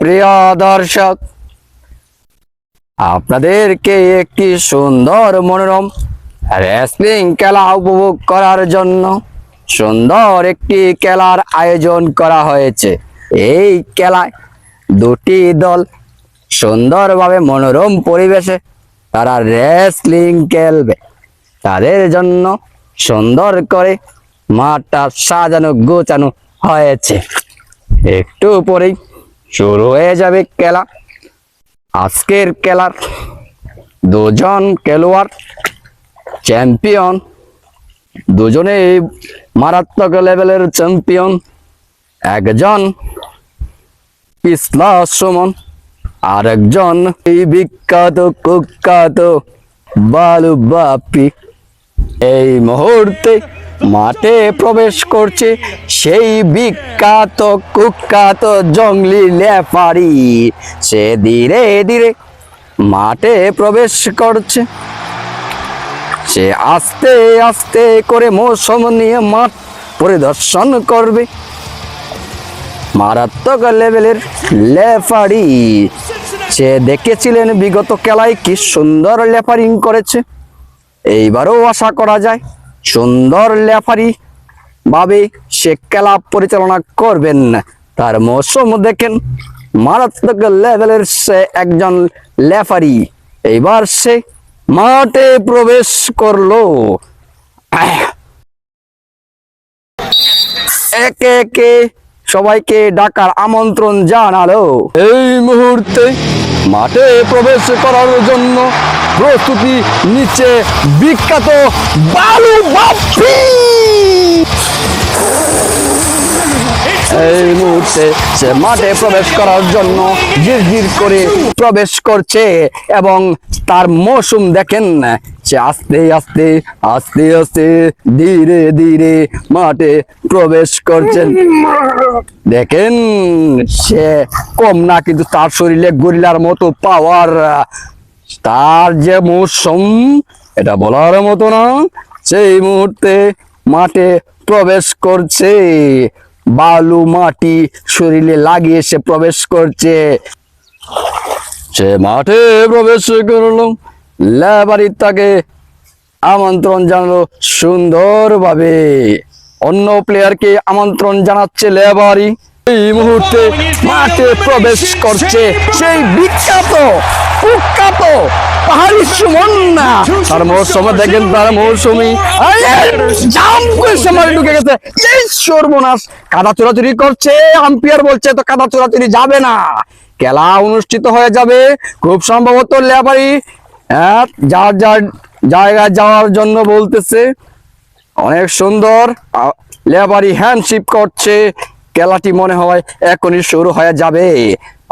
প্রিয় দর্শক, আপনাদেরকে একটি সুন্দর মনোরম রেসলিং খেলা উপভোগ করার জন্য সুন্দর একটি খেলার আয়োজন করা হয়েছে। এই খেলায় দুটি দল সুন্দরভাবে মনোরম পরিবেশে তারা রেসলিং খেলবে। তাদের জন্য সুন্দর করে মাঠটা সাজানো, গোছানো হয়েছে। একটু পরেই শুরু হয়ে যাবে খেলা। আজকের খেলার দুজন খেলোয়াড় চ্যাম্পিয়ন দুজনেই মারাত্মক লেভেলের চ্যাম্পিয়ন একজন পিছলা সুমন আর একজন এই বিখ্যাত, কুখ্যাত বালু বাপি এই মুহূর্তে মাঠে প্রবেশ করছে সেই বিখ্যাত, কুখ্যাত জঙ্গলি লেফারি। সে ধীরে ধীরে মাঠে প্রবেশ করছে। সে আস্তে আস্তে করে মৌসুম নিয়ে মাঠ পরিদর্শন করবে। মারাত্মক লেভেলের লেফারি। সে দেখেছিলেন বিগত খেলায় কি সুন্দর লেফারিং করেছে। এইবারও আশা করা যায় সুন্দর লেফারি ভাবে সে খেলা পরিচালনা করবেন। তার মৌসুম দেখেন, মারাত্মক লেভেলের সে একজন লেফারি। এইবার সে মাঠে প্রবেশ করল। একে একে সবাইকে ডাকার আমন্ত্রণ জানালো। এই মুহূর্তে মাঠে প্রবেশ করার জন্য প্রস্তুতি নিচ্ছে বিখ্যাত বালু বাপ্পি মুহূর্তে সে মাঠে প্রবেশ করার জন্য জির করে প্রবেশ করছে এবং তার মৌসুম দেখেন, সে আস্তে আস্তে আস্তে আস্তে, ধীরে ধীরে মাঠে প্রবেশ করছেন দেখেন, সে কম না, কিন্তু তার শরীরে গরিলার মতো পাওয়ার তার যে মৌসুম, এটা বলার মতো না, সেই মুহূর্তে মাঠে প্রবেশ করছে। বালু মাটি শরীরে লাগিয়ে সে প্রবেশ করছে। সে মাঠে প্রবেশ করল। লেবারি তাকে আমন্ত্রণ জানালো সুন্দরভাবে। অন্য প্লেয়ারকে আমন্ত্রণ জানাচ্ছে লেবারি। এই মুহূর্তে মাঠে প্রবেশ করছে সেই বিখ্যাত কুখ্যাত পাহাড়ি সুমন না। তার মৌসুমে দেখেন, তার মৌসুমি। জাম করে সময় ঢুকে গেছে। এই সর্বনাশ। কাদা চোরাচুরি করছে, আম্পিয়ার বলছে, তো কাদা চোরাচুরি যাবে না। খেলা অনুষ্ঠিত হয়ে যাবে, খুব সম্ভবত লেবারি হ্যাঁ যার যার জায়গায় যাওয়ার জন্য বলতেছে, অনেক সুন্দর। লেবারি হ্যান্ডশিপ করছে। খেলাটি মনে হয় এখনই শুরু হয়ে যাবে।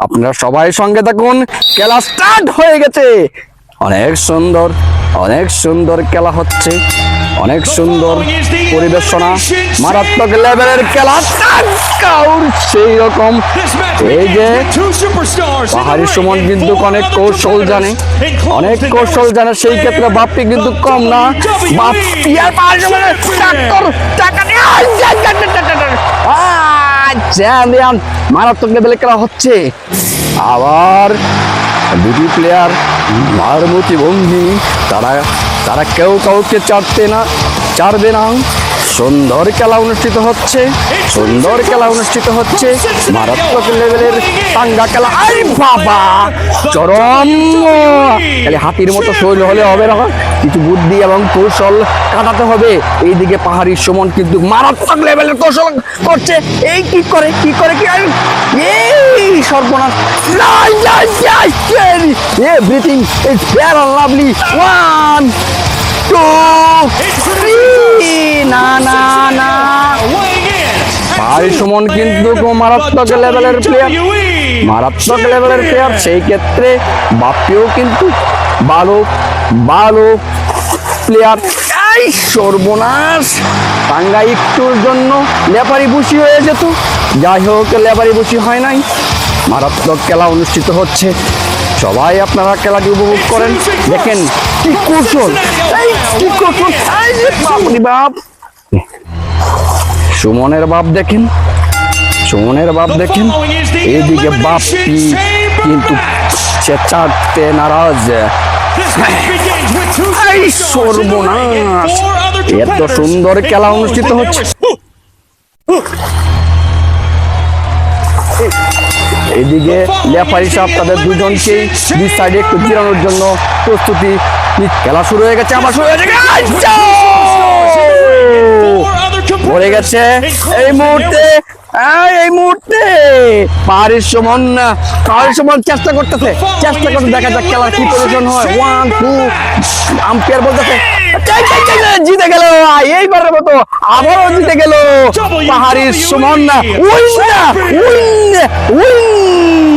আপনারা সবাই সঙ্গে থাকুন। খেলা স্টার্ট হয়ে গেছে। অনেক সুন্দর অনেক সুন্দর খেলা হচ্ছে অনেক সুন্দর পরিবেশনা মারাত্মক লেভেলের খেলা টাক্কাউর সেই রকম এই যে পাহাড়ি সুমন কিন্তু অনেক কৌশল জানে অনেক কৌশল জানে সেই ক্ষেত্রে বাপ্পি কিন্তু কম না বাপ্পি আর মারাত্মক লেভেলে খেলা হচ্ছে আবার দুটি প্লেয়ার মারমতি ভঙ্গি। তারা তারা কেউ কাউকে চাটতে না চারবে না। সুন্দর খেলা অনুষ্ঠিত হচ্ছে, সুন্দর খেলা অনুষ্ঠিত হচ্ছে। মারাত্মক লেভেলের টাঙ্গা খেলা। আই বাবা, চরম, খালি হাতির মতো শৈল হলে হবে না। কিছু বুদ্ধি এবং কৌশল কাটাতে হবে। এইদিকে পাহাড়ি সুমন কিন্তু মারাত্মক লেভেলের কৌশল করছে। এই কি করে কি করে, কি এই সর্বনাশ। Everything is fair and lovely one two three না না না। পাহাড়ি সুমন কিন্তু মারাত্মক লেভেলের প্লেয়ার মারাত্মক লেভেলের প্লেয়ার সেই ক্ষেত্রে বাপ্পিও কিন্তু ভালো ভালো প্লেয়ার এই সর্বনাশ। টাঙ্গা একটুর জন্য লেপারি বুসি হয়ে যেত। যাই হোক লেপারি বুসি হয় নাই। মারাত্মক খেলা অনুষ্ঠিত হচ্ছে। সবাই আপনারা খেলাটি উপভোগ করেন। দেখেন কি কৌশল? এই, কি কৌশল? এই যে বাপরে বাপ। সুমনের বাপ দেখেন? সুমনের বাপ দেখেন? এইদিকে বাপটি কিন্তু সে চাটতে নারাজ। এই সর্বনাশ। এত সুন্দর খেলা অনুষ্ঠিত হচ্ছে। এদিকে লেফারি সাহেব তাদের দুজনকেই দুই সাইডে একটু জিরানোর জন্য প্রস্তুতি খেলা শুরু হয়ে গেছে আবার শুরু হয়ে গেছে আচ্ছা! পড়ে গেছে এই মুহূর্তে এই মুহূর্তে পাহাড়ির সমান পাহাড়ির সমান চেষ্টা করতেছে চেষ্টা করতে দেখা যাক খেলার কি প্রয়োজন হয় ওয়ান টু আম্পায়ার বলতেছে জিতে গেল এইবারের মতো আবারও জিতে গেল পাহাড়ির সমান উইন উইন উইন